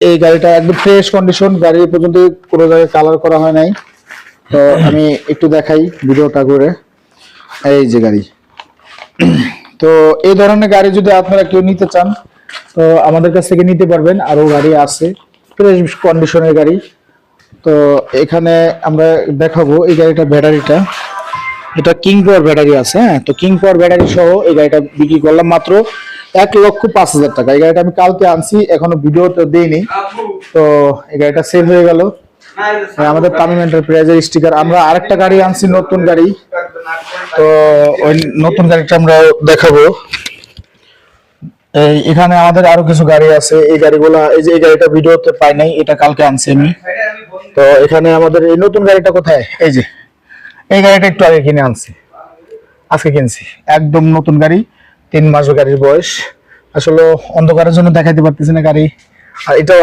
এই গাড়িটা একদম ফ্রেশ কন্ডিশন গাড়ি পর্যন্ত কোনো জায়গায় কালার করা হয় নাই। তো আমি একটু দেখাই ভিডিওটা করে এই যে গাড়ি। তো এই ধরনের গাড়ি যদি আপনারা কেউ নিতে চান, তো আমাদের কাছ থেকে নিতে পারবেন। আরও গাড়ি আছে ফ্রেশ কন্ডিশনের গাড়ি। তো এখানে আমরা দেখাবো এই গাড়িটা ব্যাটারিটা। এটা কিং পাওয়ার ব্যাটারি আছে হ্যাঁ? তো কিং পাওয়ার ব্যাটারি সহ এই গাড়িটা বিক্রি করলাম মাত্র এক লক্ষ পাঁচ হাজার টাকা। এই গাড়িটা আমি কালকে আনছি এখনও ভিডিও তো দেইনি। তো এই গাড়িটা সেল হয়ে গেল। আমাদের তামিম এন্টারপ্রাইজের স্টিকার আমরা আরেকটা গাড়ি আনছি নতুন গাড়ি। তো ওই নতুন গাড়িটা আমরা দেখাবো। এই এখানে আমাদের আরও কিছু গাড়ি আছে। এই গাড়িগুলা এই যে এই গাড়িটা ভিডিওতে পাই নাই এটা কালকে আনছি আমি। তো এখানে আমাদের এই নতুন গাড়িটা কোথায়? এই যে এই গাড়িটা একটু আগে কিনে আনছি। আজকে কিনছি। একদম নতুন গাড়ি। তিন মাস গাড়ির বয়স। আসলে অন্ধকারের জন্য দেখাইতে পারতেছি না গাড়ি। আর এটাও